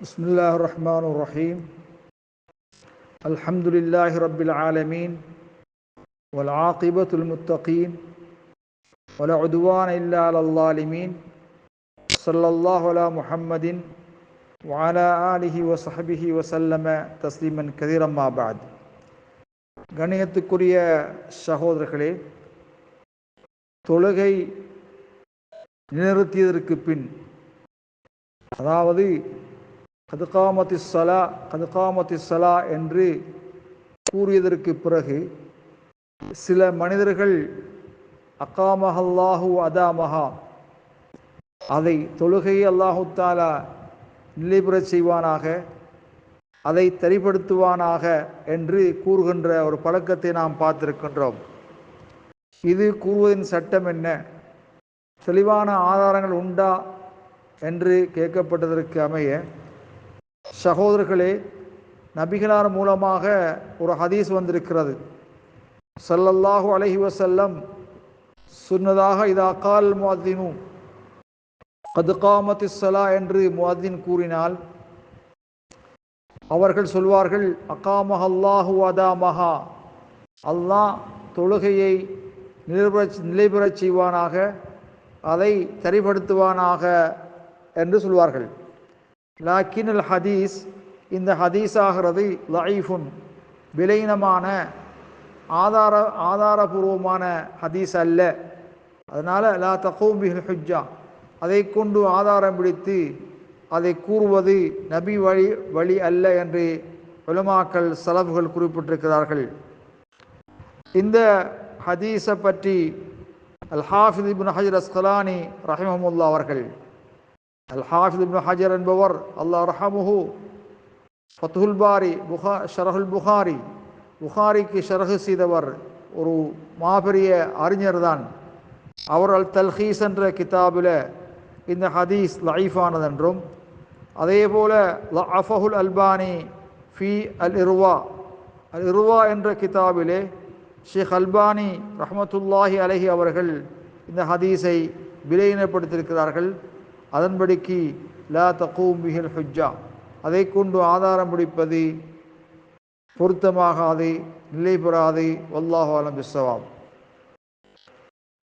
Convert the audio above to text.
بسم الله الرحمن الرحيم الحمد لله رب العالمين والعاقبة المتقين ولا عدوان إلا على الظالمين صلى الله على محمد وعلى آله وصحبه وسلم تسليما كثيرا ما بعد கணியத்துக்குரிய சகோதரர்களே தொழுகை நிறுத்தியதற்கு பின் அதாவது கதுகாமத்தி சலா கதுகாமத்தி சலா என்று கூறியதற்கு பிறகு சில மனிதர்கள் அக்காமஹல்லாஹு அதாமஹா அதை தொழுகையை அல்லாஹு தாலா நிலைபெறச் செய்வானாக அதை தரிப்படுத்துவானாக என்று கூறுகின்ற ஒரு பழக்கத்தை நாம் பார்த்திருக்கின்றோம். இது கூறுவதின் சட்டம் என்ன? தெளிவான ஆதாரங்கள் உண்டா? என்று கேட்கப்பட்டதற்கு அமைய சகோதரர்களே நபிகளார் மூலமாக ஒரு ஹதீஸ் வந்திருக்கிறது. சல்லல்லாஹு அலஹி வசல்லம் சொன்னதாக இது அக்கால் முஅத்தினு கதுகாமத்து சலா என்று முஅத்தின் கூறினால் அவர்கள் சொல்வார்கள் அகாமஹ் அல்லாஹு அதாமஹா அல்லாஹ் தொழுகையை நிலைபெற நிலைபெறச் செய்வானாக அதை சரிப்படுத்துவானாக என்று சொல்வார்கள். லாக்கின் அல் ஹதீஸ் இந்த ஹதீஸ் ஆகிறது லைஃபுன் விலையினமான ஆதார ஆதாரபூர்வமான ஹதீஸ் அல்ல. அதனால் லா தகூம் ஹுஜா அதை கொண்டு ஆதாரம் பிடித்து அதை கூறுவது நபி வழி வழி அல்ல என்று உலமாக்கள் செலவுகள் குறிப்பிட்டிருக்கிறார்கள். இந்த ஹதீஸை பற்றி அல் ஹாஃபித் இப்னு ஹஜர் அஸ்கலானி ரஹிமமுல்லா அவர்கள் அல் ஹாஃபித் இப்னு ஹஜர் என்பவர் அல்லாஹ் ரஹமுஹு ஃபத்துல் பாரி புகா ஷரஹுல் புகாரி புகாரிக்கு ஷரஹு செய்தவர் ஒரு மாபெரிய அறிஞர் தான் அவர் அல் தல்ஹீஸ் என்ற கிதாபில் இந்த ஹதீஸ் லைஃபானதென்றும் அதே போல அஃபஹுல் அல்பானி ஃபி அல் இர்வா அல் இர்வா என்ற கிதாபிலே ஷேக் அல்பானி ரஹமத்துல்லாஹி அலஹி அவர்கள் இந்த ஹதீஸை விலையினப்படுத்தியிருக்கிறார்கள் அதன்படிக்கு லா தக்கூம் பிஹில் ஹுஜ்ஜா அதை கொண்டு ஆதாரம் பிடிப்பது பொருத்தமாகாது நிலை பெறாது வல்லாஹு அலம்